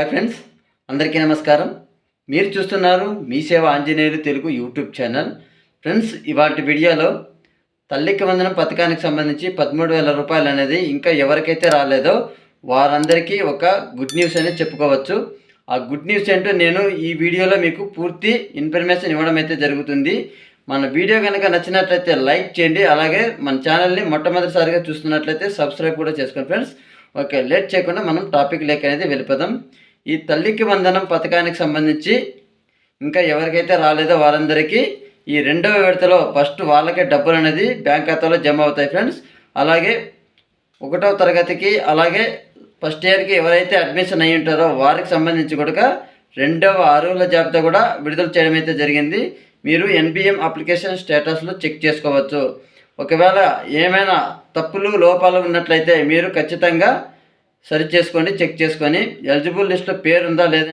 Hi friends అందరికీ నమస్కారం. మీరు చూస్తున్నారు మీ సేవ Anjaneyulu Telugu YouTube channel. Friends ఇవాటి వీడియోలో తల్లికి వందనం పథకానికి సంబంధించి పదమూడు వేల రూపాయలు అనేది ఇంకా ఎవరికైతే రాలేదో వారందరికీ ఒక గుడ్ న్యూస్ అనేది చెప్పుకోవచ్చు. ఆ గుడ్ న్యూస్ ఏంటో నేను ఈ వీడియోలో మీకు పూర్తి ఇన్ఫర్మేషన్ ఇవ్వడం అయితే జరుగుతుంది. మన వీడియో కనుక నచ్చినట్లయితే లైక్ చేయండి. అలాగే మన ఛానల్ని మొట్టమొదటిసారిగా చూస్తున్నట్లయితే సబ్స్క్రైబ్ కూడా చేసుకోండి ఫ్రెండ్స్ ఓకే లేట్ చేయకుండా మనం టాపిక్ లేక అనేది వెళ్ళిపోదాం. ఈ తల్లికి వందనం పథకానికి సంబంధించి ఇంకా ఎవరికైతే రాలేదో వారందరికీ ఈ రెండవ విడతలో ఫస్ట్ వాళ్ళకే డబ్బులు అనేది బ్యాంక్ ఖాతాలో జమ అవుతాయి ఫ్రెండ్స్ అలాగే ఒకటవ తరగతికి అలాగే ఫస్ట్ ఇయర్కి ఎవరైతే అడ్మిషన్ అయ్యి ఉంటారో వారికి సంబంధించి కూడా రెండవ అర్హుల జాబితా కూడా విడుదల చేయడం అయితే జరిగింది. మీరు ఎన్బిఎం అప్లికేషన్ స్టేటస్లో చెక్ చేసుకోవచ్చు. ఒకవేళ ఏమైనా తప్పులు లోపాలు ఉన్నట్లయితే మీరు ఖచ్చితంగా సరి చేసుకోండి చెక్ చేసుకొని ఎలిజిబుల్ లిస్ట్లో పేరు ఉందా లేదా